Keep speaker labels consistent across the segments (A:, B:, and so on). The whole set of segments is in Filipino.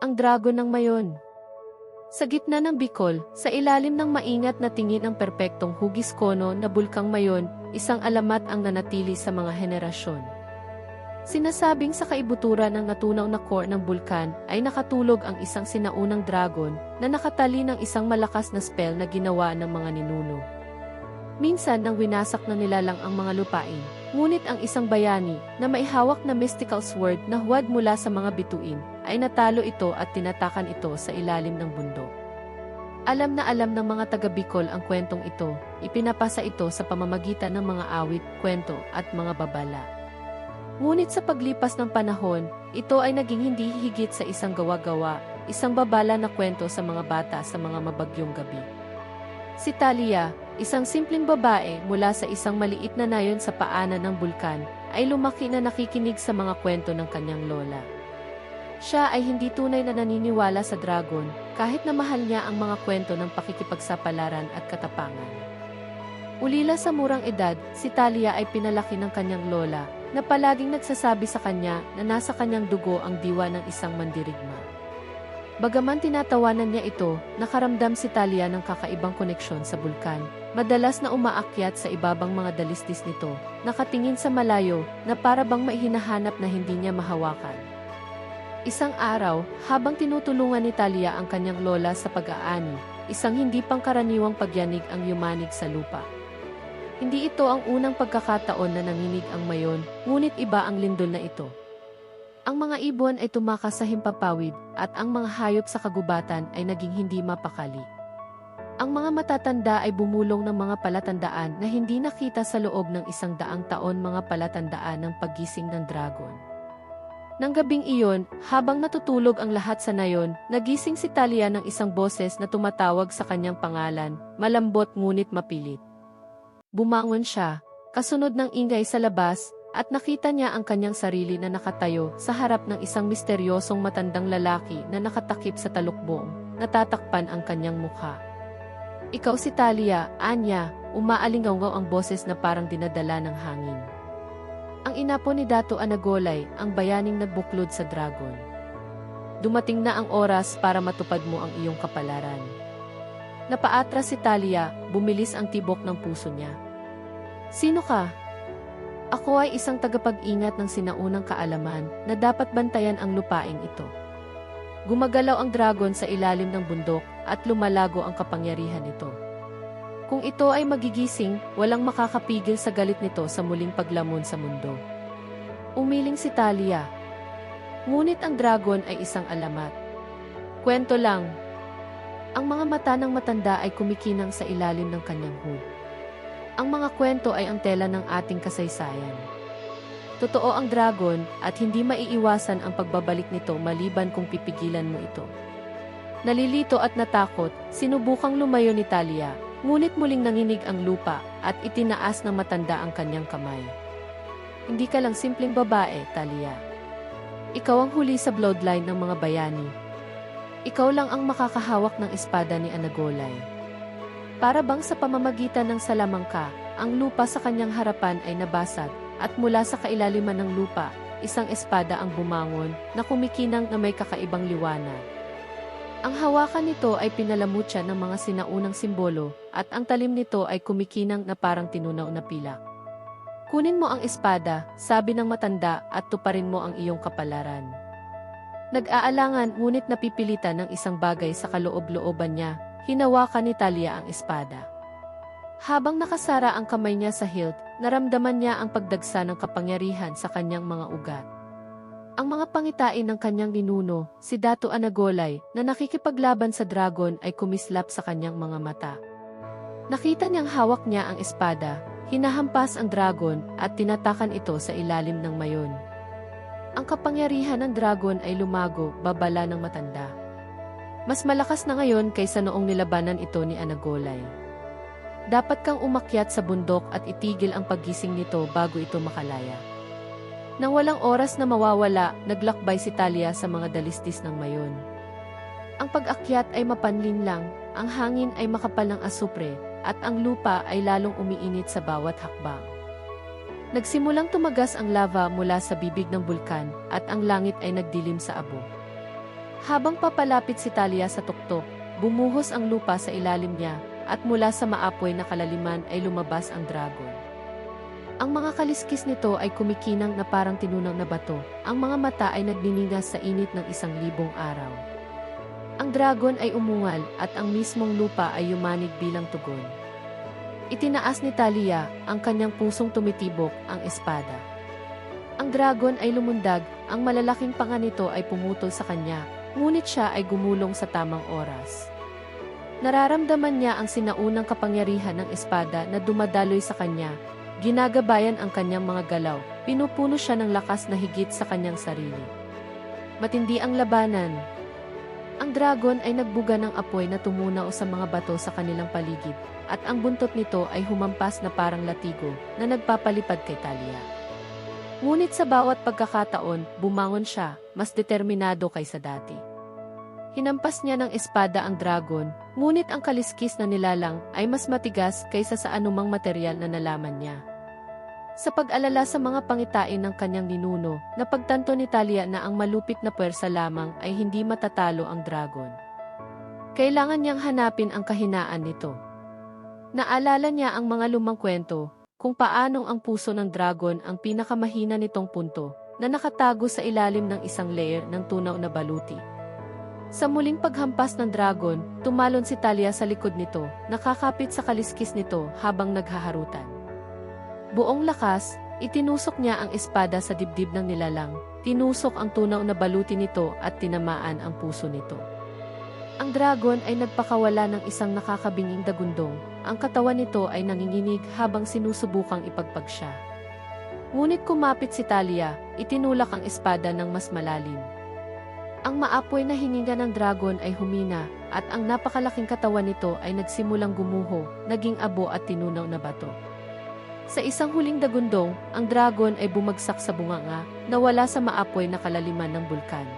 A: ang dragon ng mayon. Sa gitna ng Bicol, sa ilalim ng maingat na tingin ang perpektong hugis kono na bulkang mayon, isang alamat ang nanatili sa mga henerasyon. Sinasabing sa kaibuturan ng natunaw na core ng bulkan ay nakatulog ang isang sinaunang dragon na nakatali ng isang malakas na spell na ginawa ng mga ninuno. Minsan nang winasak na nila lang ang mga lupain, ngunit ang isang bayani na maihawak na mystical sword na huwad mula sa mga bituin ay natalo ito at tinatakan ito sa ilalim ng bundok. Alam na alam ng mga taga Bicol ang kwentong ito, ipinapasa ito sa pamamagitan ng mga awit, kwento at mga babala. Ngunit sa paglipas ng panahon, ito ay naging hindi higit sa isang gawa-gawa, isang babala na kwento sa mga bata sa mga mabagyong gabi. Si Talia, isang simpleng babae mula sa isang maliit na nayon sa paanan ng bulkan, ay lumaki na nakikinig sa mga kwento ng kanyang lola. Siya ay hindi tunay na naniniwala sa dragon, kahit na mahal niya ang mga kwento ng pakikipagsapalaran at katapangan. Ulila sa murang edad, si Talia ay pinalaki ng kanyang lola, na palaging nagsasabi sa kanya na nasa kanyang dugo ang diwa ng isang mandirigma. Bagaman tinatawanan niya ito, nakaramdam si Talia ng kakaibang koneksyon sa bulkan. Madalas na umaakyat sa ibabang mga dalistis nito, nakatingin sa malayo na para bang maihinahanap na hindi niya mahawakan. Isang araw, habang tinutulungan ni Talia ang kanyang lola sa pag-aani, isang hindi pangkaraniwang pagyanig ang yumanig sa lupa. Hindi ito ang unang pagkakataon na nanginig ang mayon, ngunit iba ang lindol na ito. Ang mga ibon ay tumakas sa himpapawid at ang mga hayop sa kagubatan ay naging hindi mapakali. Ang mga matatanda ay bumulong ng mga palatandaan na hindi nakita sa loob ng isang daang taon mga palatandaan ng paggising ng dragon. Nang gabing iyon, habang natutulog ang lahat sa nayon, nagising si Talia ng isang boses na tumatawag sa kanyang pangalan, malambot ngunit mapilit. Bumangon siya, kasunod ng ingay sa labas, at nakita niya ang kanyang sarili na nakatayo sa harap ng isang misteryosong matandang lalaki na nakatakip sa talukbong, natatakpan ang kanyang mukha. Ikaw si Talia, Anya, umaalingaw ang boses na parang dinadala ng hangin. Ang inapo ni Dato Anagolay, ang bayaning nagbuklod sa dragon. Dumating na ang oras para matupad mo ang iyong kapalaran. Napaatras si Talia, bumilis ang tibok ng puso niya. Sino ka? Ako ay isang tagapag-ingat ng sinaunang kaalaman na dapat bantayan ang lupaing ito. Gumagalaw ang dragon sa ilalim ng bundok at lumalago ang kapangyarihan nito. Kung ito ay magigising, walang makakapigil sa galit nito sa muling paglamon sa mundo. Umiling si Talia. Ngunit ang dragon ay isang alamat. Kwento lang. Ang mga mata ng matanda ay kumikinang sa ilalim ng kanyang hood. Ang mga kwento ay ang tela ng ating kasaysayan. Totoo ang dragon at hindi maiiwasan ang pagbabalik nito maliban kung pipigilan mo ito. Nalilito at natakot, sinubukang lumayo ni Talia, Ngunit muling nanginig ang lupa at itinaas ng matanda ang kanyang kamay. Hindi ka lang simpleng babae, Talia. Ikaw ang huli sa bloodline ng mga bayani. Ikaw lang ang makakahawak ng espada ni Anagolay. Para bang sa pamamagitan ng salamangka, ang lupa sa kanyang harapan ay nabasag at mula sa kailaliman ng lupa, isang espada ang bumangon na kumikinang na may kakaibang liwanag. Ang hawakan nito ay pinalamutya ng mga sinaunang simbolo at ang talim nito ay kumikinang na parang tinunaw na pilak. Kunin mo ang espada, sabi ng matanda at tuparin mo ang iyong kapalaran. Nag-aalangan ngunit napipilitan ng isang bagay sa kaloob-looban niya, hinawakan ni Talia ang espada. Habang nakasara ang kamay niya sa hilt, naramdaman niya ang pagdagsa ng kapangyarihan sa kanyang mga ugat. Ang mga pangitain ng kanyang ninuno, si Dato Anagolay, na nakikipaglaban sa dragon ay kumislap sa kanyang mga mata. Nakita niyang hawak niya ang espada, hinahampas ang dragon at tinatakan ito sa ilalim ng mayon. Ang kapangyarihan ng dragon ay lumago, babala ng matanda. Mas malakas na ngayon kaysa noong nilabanan ito ni Anagolay. Dapat kang umakyat sa bundok at itigil ang paggising nito bago ito makalaya. Nang walang oras na mawawala, naglakbay si Talia sa mga dalistis ng mayon. Ang pag-akyat ay mapanlin lang, ang hangin ay makapal ng asupre, at ang lupa ay lalong umiinit sa bawat hakbang. Nagsimulang tumagas ang lava mula sa bibig ng bulkan at ang langit ay nagdilim sa abo. Habang papalapit si Talia sa tuktok, bumuhos ang lupa sa ilalim niya, at mula sa maapoy na kalaliman ay lumabas ang dragon. Ang mga kaliskis nito ay kumikinang na parang tinunang na bato. Ang mga mata ay nagniningas sa init ng isang libong araw. Ang dragon ay umungal at ang mismong lupa ay yumanig bilang tugon. Itinaas ni Talia ang kanyang pusong tumitibok ang espada. Ang dragon ay lumundag, ang malalaking panga nito ay pumutol sa kanya, ngunit siya ay gumulong sa tamang oras. Nararamdaman niya ang sinaunang kapangyarihan ng espada na dumadaloy sa kanya, ginagabayan ang kanyang mga galaw, pinupuno siya ng lakas na higit sa kanyang sarili. Matindi ang labanan. Ang dragon ay nagbuga ng apoy na tumunaw sa mga bato sa kanilang paligid, at ang buntot nito ay humampas na parang latigo na nagpapalipad kay Talia. Ngunit sa bawat pagkakataon, bumangon siya, mas determinado kaysa dati. Hinampas niya ng espada ang dragon, ngunit ang kaliskis na nilalang ay mas matigas kaysa sa anumang material na nalaman niya. Sa pag-alala sa mga pangitain ng kanyang ninuno, napagtanto ni Talia na ang malupit na puwersa lamang ay hindi matatalo ang dragon. Kailangan niyang hanapin ang kahinaan nito. Naalala niya ang mga lumang kwento, kung paanong ang puso ng dragon ang pinakamahina nitong punto, na nakatago sa ilalim ng isang layer ng tunaw na baluti. Sa muling paghampas ng dragon, tumalon si Talia sa likod nito, nakakapit sa kaliskis nito habang naghaharutan. Buong lakas, itinusok niya ang espada sa dibdib ng nilalang, tinusok ang tunaw na baluti nito at tinamaan ang puso nito. Ang dragon ay nagpakawala ng isang nakakabinging dagundong, ang katawan nito ay nanginginig habang sinusubukang ipagpag siya. Ngunit kumapit si Talia, itinulak ang espada ng mas malalim. Ang maapoy na hininga ng dragon ay humina, at ang napakalaking katawan nito ay nagsimulang gumuho, naging abo at tinunaw na bato. Sa isang huling dagundong, ang dragon ay bumagsak sa bunganga, nawala sa maapoy na kalaliman ng bulkan.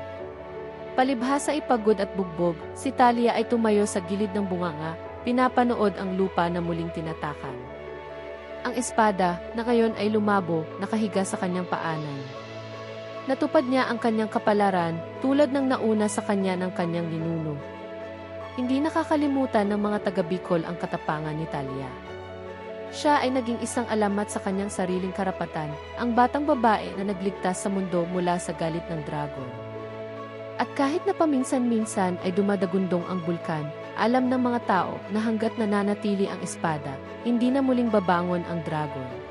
A: Palibhasa ipagod at bugbog, si Talia ay tumayo sa gilid ng bunganga, pinapanood ang lupa na muling tinatakan. Ang espada, na ngayon ay lumabo, nakahiga sa kanyang paanan. Natupad niya ang kanyang kapalaran, tulad ng nauna sa kanya ng kanyang ninuno. Hindi nakakalimutan ng mga taga-Bicol ang katapangan ni Talia. Siya ay naging isang alamat sa kanyang sariling karapatan, ang batang babae na nagligtas sa mundo mula sa galit ng dragon. At kahit na paminsan-minsan ay dumadagundong ang bulkan, alam ng mga tao na hanggat nananatili ang espada, hindi na muling babangon ang dragon.